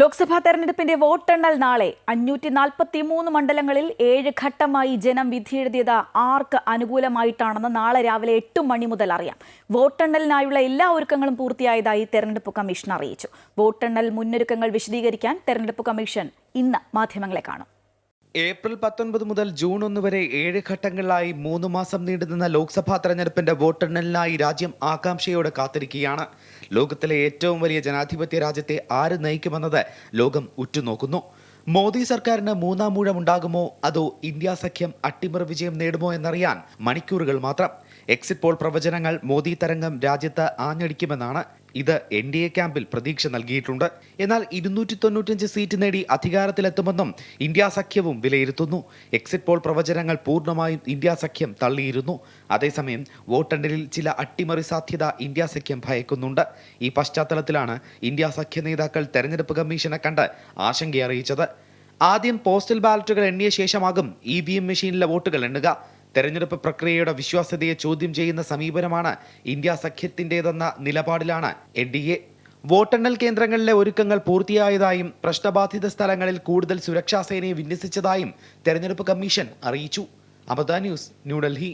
ലോക്സഭാ തെരഞ്ഞെടുപ്പിന്റെ വോട്ടെണ്ണൽ നാളെ അഞ്ഞൂറ്റി നാൽപ്പത്തി മൂന്ന് മണ്ഡലങ്ങളിൽ ഏഴ് ഘട്ടമായി ജനം വിധിയെഴുതിയത് ആർക്ക് അനുകൂലമായിട്ടാണെന്ന് നാളെ രാവിലെ എട്ട് മണി മുതൽ അറിയാം. വോട്ടെണ്ണലിനായുള്ള എല്ലാ ഒരുക്കങ്ങളും പൂർത്തിയായതായി തെരഞ്ഞെടുപ്പ് കമ്മീഷൻ അറിയിച്ചു. വോട്ടെണ്ണൽ മുന്നൊരുക്കങ്ങൾ വിശദീകരിക്കാൻ തെരഞ്ഞെടുപ്പ് കമ്മീഷൻ ഇന്ന് മാധ്യമങ്ങളെ കാണും. ഏപ്രിൽ പത്തൊൻപത് മുതൽ ജൂൺ ഒന്ന് വരെ ഏഴ് ഘട്ടങ്ങളിലായി മൂന്ന് മാസം നീണ്ടുനിന്ന ലോക്സഭാ തെരഞ്ഞെടുപ്പിന്റെ വോട്ടെണ്ണലിനായി രാജ്യം ആകാംക്ഷയോടെ കാത്തിരിക്കുകയാണ്. ലോകത്തിലെ ഏറ്റവും വലിയ ജനാധിപത്യ രാജ്യത്തെ ആര് നയിക്കുമെന്നത് ലോകം ഉറ്റുനോക്കുന്നു. മോദി സർക്കാരിന് മൂന്നാം മൂഴം ഉണ്ടാകുമോ? അതോ ഇന്ത്യ സഖ്യം അട്ടിമറി വിജയം നേടുമോ എന്നറിയാൻ മണിക്കൂറുകൾ മാത്രം. എക്സിറ്റ് പോൾ പ്രവചനങ്ങൾ മോദി തരംഗം രാജ്യത്ത് ആഞ്ഞടിക്കുമെന്നാണ് ഇത് എൻ ഡി എ ക്യാമ്പിൽ പ്രതീക്ഷ നൽകിയിട്ടുണ്ട്. എന്നാൽ ഇരുന്നൂറ്റി തൊണ്ണൂറ്റഞ്ച് സീറ്റ് നേടി അധികാരത്തിലെത്തുമെന്നും ഇന്ത്യ സഖ്യവും വിലയിരുത്തുന്നു. എക്സിറ്റ് പോൾ പ്രവചനങ്ങൾ പൂർണമായും ഇന്ത്യ സഖ്യം തള്ളിയിരുന്നു. അതേസമയം വോട്ടെണ്ണലിൽ ചില അട്ടിമറി സാധ്യത ഇന്ത്യ സഖ്യം ഭയക്കുന്നുണ്ട്. ഈ പശ്ചാത്തലത്തിലാണ് ഇന്ത്യ സഖ്യ നേതാക്കൾ തെരഞ്ഞെടുപ്പ് കമ്മീഷനെ കണ്ട് ആശങ്കയറിയിച്ചത്. ആദ്യം പോസ്റ്റൽ ബാലറ്റുകൾ എണ്ണിയ ശേഷമാകും ഇ വി എം മെഷീനിലെ വോട്ടുകൾ എണ്ണുക. തെരഞ്ഞെടുപ്പ് പ്രക്രിയയുടെ വിശ്വാസ്യതയെ ചോദ്യം ചെയ്യുന്ന സമീപനമാണ് ഇന്ത്യ സഖ്യത്തിന്റെതെന്ന നിലപാടിലാണ് എൻ ഡി എ. വോട്ടെണ്ണൽ കേന്ദ്രങ്ങളിലെ ഒരുക്കങ്ങൾ പൂർത്തിയായതായും പ്രശ്നബാധിത സ്ഥലങ്ങളിൽ കൂടുതൽ സുരക്ഷാ സേനയെ വിന്യസിച്ചതായും തെരഞ്ഞെടുപ്പ് കമ്മീഷൻ അറിയിച്ചു. അബദ ന്യൂസ് ന്യൂഡൽഹി.